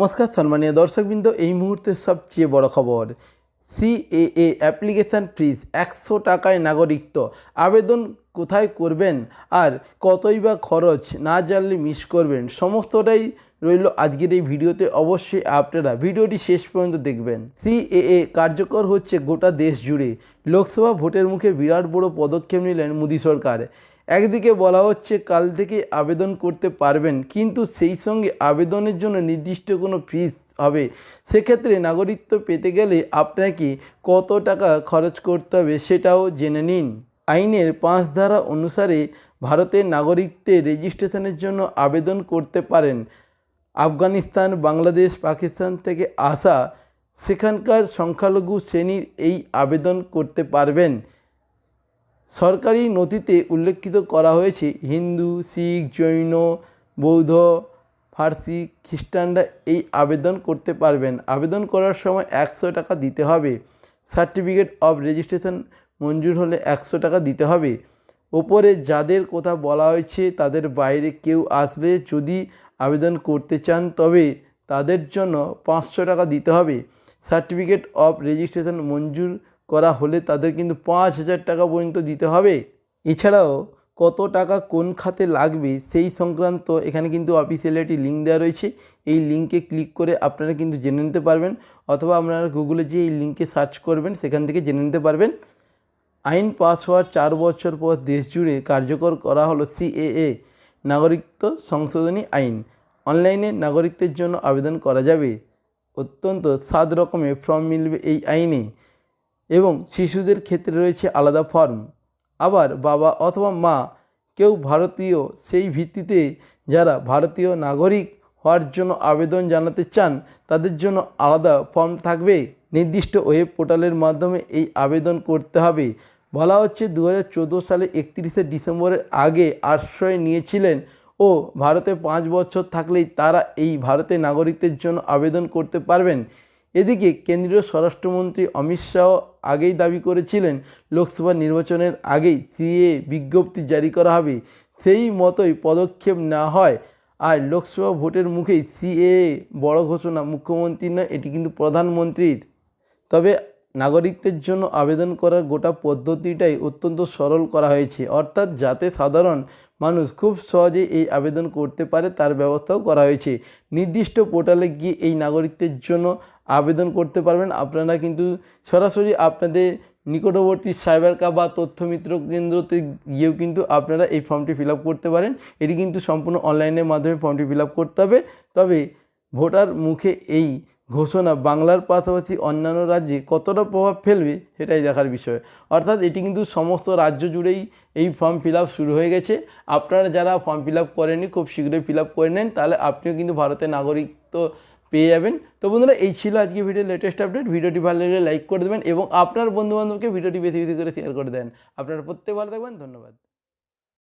নমস্কার সম্মানীয় দর্শকবৃন্দ, এই মুহূর্তের সবচেয়ে বড় খবর, সিএএ অ্যাপ্লিকেশান ফিস একশো টাকায় নাগরিকত্ব। আবেদন কোথায় করবেন আর কতই বা খরচ না জানলে মিস করবেন, সমস্তটাই রইল আজকের এই ভিডিওতে। অবশ্যই আপনারা ভিডিওটি শেষ পর্যন্ত দেখবেন। সিএএ কার্যকর হচ্ছে গোটা দেশ জুড়ে। লোকসভা ভোটের মুখে বিরাট বড় পদক্ষেপ নিলেন মোদী সরকার। একদিকে বলা হচ্ছে কাল থেকে আবেদন করতে পারবেন, কিন্তু সেই সঙ্গে আবেদনের জন্য নির্দিষ্ট কোনো ফিস হবে। সেক্ষেত্রে নাগরিকত্ব পেতে গেলে আপনাকে কত টাকা খরচ করতে হবে সেটাও জেনে নিন। আইনের পাঁচ ধারা অনুসারে ভারতের নাগরিকত্বের রেজিস্ট্রেশনের জন্য আবেদন করতে পারেন। আফগানিস্তান, বাংলাদেশ, পাকিস্তান থেকে আসা সেখানকার সংখ্যালঘু শ্রেণির এই আবেদন করতে পারবেন। সরকারি নথিতে উল্লেখিত করা হয়েছে, হিন্দু, শিখ, জৈন, বৌদ্ধ, ফার্সি খ্রিস্টানরা এই আবেদন করতে পারবেন। আবেদন করার সময় একশো টাকা দিতে হবে। সার্টিফিকেট অফ রেজিস্ট্রেশন মঞ্জুর হলে একশো টাকা দিতে হবে। ওপরে যাদের কথা বলা হয়েছে, তাদের বাইরে কেউ আসলে যদি আবেদন করতে চান, তবে তাদের জন্য পাঁচশো টাকা দিতে হবে। সার্টিফিকেট অফ রেজিস্ট্রেশন মঞ্জুর করা হলে তাদের কিন্তু পাঁচ হাজার টাকা পর্যন্ত দিতে হবে। এছাড়াও কত টাকা কোন খাতে লাগবে সেই সংক্রান্ত এখানে কিন্তু অফিসিয়ালি একটি লিঙ্ক দেওয়া রয়েছে। এই লিঙ্কে ক্লিক করে আপনারা কিন্তু জেনে নিতে পারবেন অথবা আপনারা গুগলে যে এই লিঙ্কে সার্চ করবেন, সেখান থেকে জেনে নিতে পারবেন। আইন পাস হওয়ার চার বছর পর দেশ জুড়ে কার্যকর করা হলো সিএএ নাগরিকত্ব সংশোধনী আইন। অনলাইনে নাগরিকদের জন্য আবেদন করা যাবে। অত্যন্ত সাত রকমের ফর্ম মিলবে এই আইনে। এবং শিশুদের ক্ষেত্রে রয়েছে আলাদা ফর্ম আবার বাবা অথবা মা, কেউ ভারতীয়, সেই ভিত্তিতে যারা ভারতীয় নাগরিক হওয়ার জন্য আবেদন জানাতে চান, তাদের জন্য আলাদা ফর্ম থাকবে। নির্দিষ্ট ওয়েব পোর্টালের মাধ্যমে এই আবেদন করতে হবে। বলা হচ্ছে দু হাজার চোদ্দ সালে একত্রিশে ডিসেম্বরের আগে আশ্রয় নিয়েছিলেন ও ভারতে পাঁচ বছর থাকলেই তারা এই ভারতের নাগরিকদের জন্য আবেদন করতে পারবেন। এদিকে কেন্দ্রীয় স্বরাষ্ট্রমন্ত্রী অমিত শাহ আগেই দাবি করেছিলেন, লোকসভা নির্বাচনের আগেই সিএ বিজ্ঞপ্তি জারি করা হবে। সেই মতোই পদক্ষেপ না হয়, আর লোকসভা ভোটের মুখেই সিএ বড় ঘোষণা মুখ্যমন্ত্রী নয়, এটি কিন্তু প্রধানমন্ত্রীর। তবে নাগরিকদের জন্য আবেদন করার গোটা পদ্ধতিটাই অত্যন্ত সরল করা হয়েছে। অর্থাৎ যাতে সাধারণ মানুষ খুব সহজে এই আবেদন করতে পারে, তার ব্যবস্থাও করা হয়েছে। নির্দিষ্ট পোর্টালে গিয়ে এই নাগরিকদের জন্য আবেদন করতে পারবেন। আপনারা কিন্তু সরাসরি আপনাদের নিকটবর্তী সাইবার ক্যাফ বা তথ্য মিত্র কেন্দ্রতে গিয়েও কিন্তু আপনারা এই ফর্মটি ফিল করতে পারেন। এটি কিন্তু সম্পূর্ণ অনলাইনের মাধ্যমে ফর্মটি ফিল করতে হবে। তবে ভোটার মুখে এই ঘোষণা বাংলার পাশাপাশি অন্যান্য রাজ্যে কতটা প্রভাব ফেলবে সেটাই দেখার বিষয়। অর্থাৎ এটি কিন্তু সমস্ত রাজ্য জুড়েই এই ফর্ম ফিল শুরু হয়ে গেছে। আপনারা যারা ফর্ম ফিল আপ করেননি, খুব শীঘ্রই ফিল আপ করে নেন, তাহলে আপনিও কিন্তু ভারতের নাগরিকত্ব পেয়ে যাবেন। তো বন্ধুরা, এই ছিল আজকে ভিডিও লেটেস্ট আপডেট ভিডিওটি ভালো লাগলে লাইক করে দেবেন এবং আপনার বন্ধুবান্ধবকে ভিডিওটি বেশি বেশি করে শেয়ার করে দেন। আপনারা প্রত্যেক ভালো থাকবেন, ধন্যবাদ।